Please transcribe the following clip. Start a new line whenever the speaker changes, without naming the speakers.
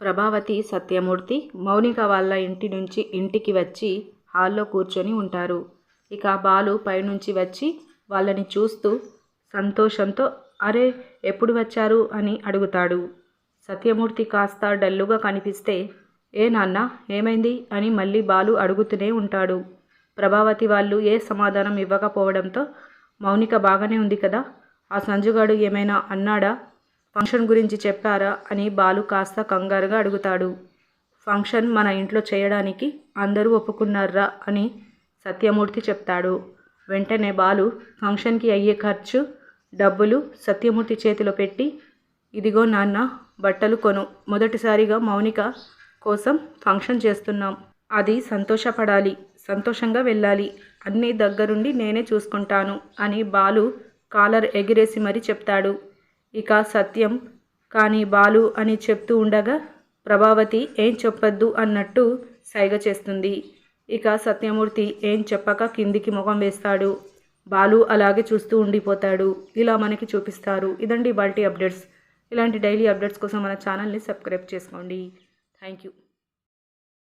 ప్రభావతి సత్యమూర్తి మౌనిక వాళ్ళ ఇంటి నుంచి ఇంటికి వచ్చి హాల్లో కూర్చొని ఉంటారు. ఇక బాలు పైనుంచి వచ్చి వాళ్ళని చూస్తూ సంతోషంతో అరే ఎప్పుడు వచ్చారు? అని అడుగుతాడు. సత్యమూర్తి కాస్త డల్లుగా కనిపిస్తే ఏ నాన్న ఏమైంది? అని మళ్ళీ బాలు అడుగుతూనే ఉంటాడు. ప్రభావతి వాళ్ళు ఏ సమాధానం ఇవ్వకపోవడంతో మౌనిక బాగానే ఉంది కదా? ఆ సంజుగాడు ఏమైనా అన్నాడా? ఫంక్షన్ గురించి చెప్పారా అని బాలు కాస్త కంగారుగా అడుగుతాడు. ఫంక్షన్ మన ఇంట్లో చేయడానికి అందరూ ఒప్పుకున్నారా అని సత్యమూర్తి చెప్తాడు. వెంటనే బాలు ఫంక్షన్కి అయ్యే ఖర్చు డబ్బులు సత్యమూర్తి చేతిలో పెట్టి ఇదిగో నాన్న బట్టలు కొను. మొదటిసారిగా మౌనిక కోసం ఫంక్షన్ చేస్తున్నాం. అది సంతోషపడాలి సంతోషంగా వెళ్ళాలి. అన్నీ దగ్గరుండి నేనే చూసుకుంటాను అని బాలు కాలర్ ఎగిరేసి మరీ చెప్తాడు. ఇక సత్యం కానీ బాలు అని చెప్తూ ఉండగా ప్రభావతి ఏం చెప్పొద్దు అన్నట్టు సైగ చేస్తుంది. ఇక సత్యమూర్తి ఏం చెప్పక కిందికి ముఖం వేస్తాడు. బాలు అలాగే చూస్తూ ఉండిపోతాడు. ఇలా మనకి చూపిస్తారు. ఇదండి బాల్టీ అప్డేట్స్. ఇలాంటి డైలీ అప్డేట్స్ కోసం మన ఛానల్ని సబ్స్క్రైబ్ చేసుకోండి. Thank you.